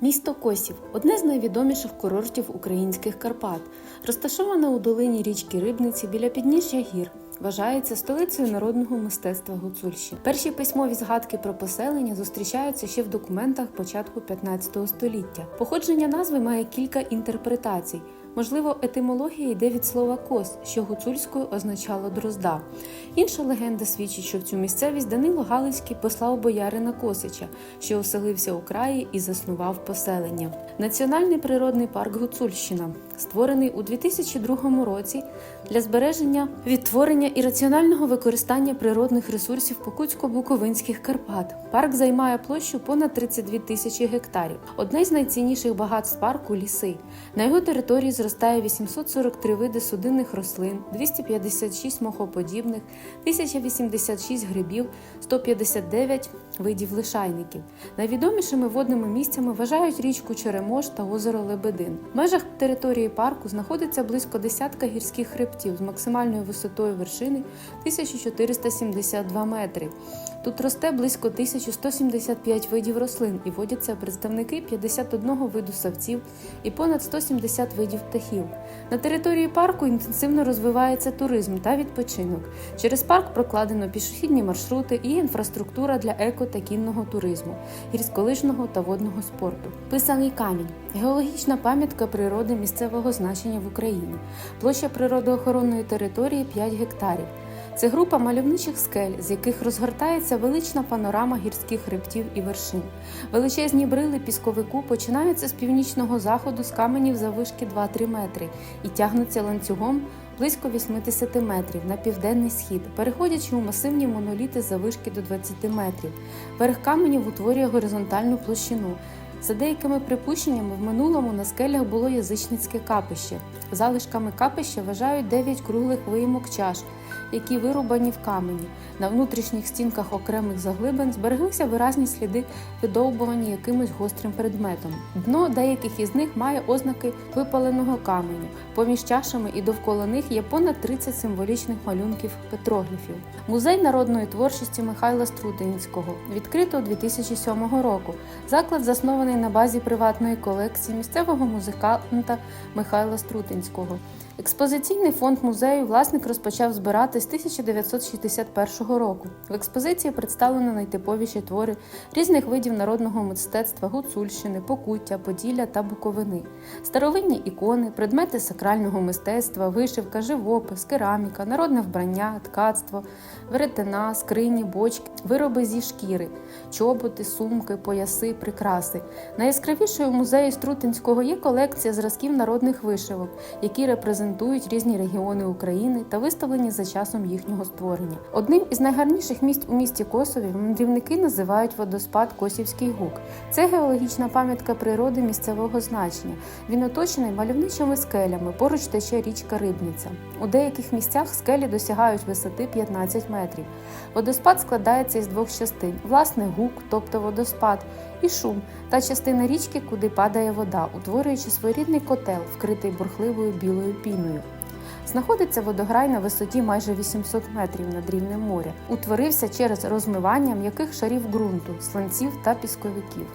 Місто Косів одне з найвідоміших курортів українських Карпат, розташоване у долині річки Рибниці біля підніжжя гір. Вважається столицею народного мистецтва Гуцульщини. Перші письмові згадки про поселення зустрічаються ще в документах початку 15 століття. Походження назви має кілька інтерпретацій. Можливо, етимологія йде від слова кос, що гуцульською означало дрозда. Інша легенда свідчить, що в цю місцевість Данило Галицький послав боярина Косича, що оселився у краї і заснував поселення. Національний природний парк Гуцульщина, створений у 2002 році для збереження, відтворення і раціонального використання природних ресурсів Покутсько-Буковинських Карпат. Парк займає площу понад 32 тисячі гектарів. Одне з найцінніших багатств парку ліси. На його території зростає 843 види судинних рослин, 256 мохоподібних, 1086 грибів, 159 видів лишайників. Найвідомішими водними місцями вважають річку Черемош та озеро Лебедин. В межах території парку знаходиться близько десятка гірських хребтів з максимальною висотою вершини 1472 метри. Тут росте близько 1175 видів рослин і водяться представники 51 виду савців і понад 170 видів птахів. На території парку інтенсивно розвивається туризм та відпочинок. Через парк прокладено пішохідні маршрути і інфраструктура для еко та кінного туризму, гірськолижного та водного спорту. Писаний камінь геологічна пам'ятка природи місцевого значення в Україні. Площа природоохоронної території 5 гектарів. Це група мальовничих скель, з яких розгортається велична панорама гірських хребтів і вершин. Величезні брили пісковику починаються з північного заходу з каменів заввишки 2-3 метри і тягнуться ланцюгом близько 80 метрів на південний схід, переходячи у масивні моноліти заввишки до 20 метрів. Верх каменів утворює горизонтальну площину. За деякими припущеннями, в минулому на скелях було язичницьке капище. Залишками капища вважають 9 круглих виїмок чаш, які вирубані в камені. На внутрішніх стінках окремих заглибин збереглися виразні сліди видовбування якимось гострим предметом. Дно деяких із них має ознаки випаленого каменю. Поміж чашами і довкола них є понад 30 символічних малюнків петрогліфів. Музей народної творчості Михайла Струтинського відкрито 2007 року. Заклад заснований на базі приватної колекції місцевого музиканта Михайла Струтинського. Експозиційний фонд музею власник розпочав збирати з 1961 року. В експозиції представлено найтиповіші твори різних видів народного мистецтва Гуцульщини, Покуття, Поділля та Буковини, старовинні ікони, предмети сакрального мистецтва, вишивка, живопис, кераміка, народне вбрання, ткацтво, веретена, скрині, бочки, вироби зі шкіри, чоботи, сумки, пояси, прикраси. Найяскравішою у музеї Струтинського є колекція зразків народних вишивок, які репрезентують різні регіони України та виставлені за часом їхнього створення. Одним із найгарніших місць у місті Косові мандрівники називають водоспад Косівський Гук. Це геологічна пам'ятка природи місцевого значення. Він оточений мальовничими скелями. Поруч тече річка Рибниця. У деяких місцях скелі досягають висоти 15 метрів. Водоспад складається із двох частин: власне гук, тобто водоспад, і шум та частина річки, куди падає вода, утворюючи своєрідний котел, вкритий бурхливою білою піною. Знаходиться водограй на висоті майже 800 метрів над рівнем моря. Утворився через розмивання м'яких шарів ґрунту, сланців та пісковиків.